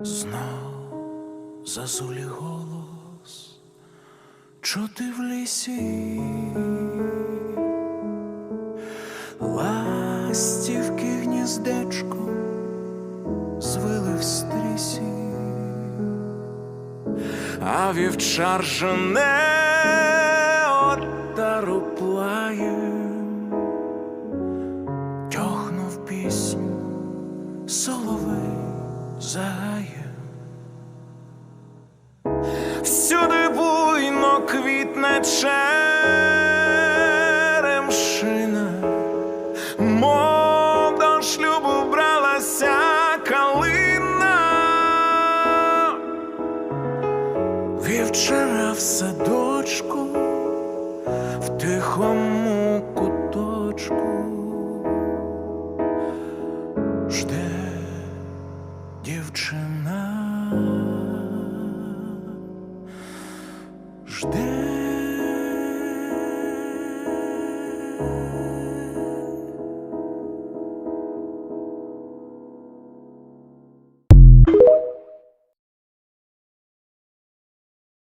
Знов зазулі голос, чути в лісі, ластівки гніздечко звили в стрісі, а вівчар жене отару плаєм, тьохнув пісню соловей загає. Всюди буйно квітне черемшина, мов до шлюбу бралася калина. Вівчара в садочку, в тихому дівчина. Жде.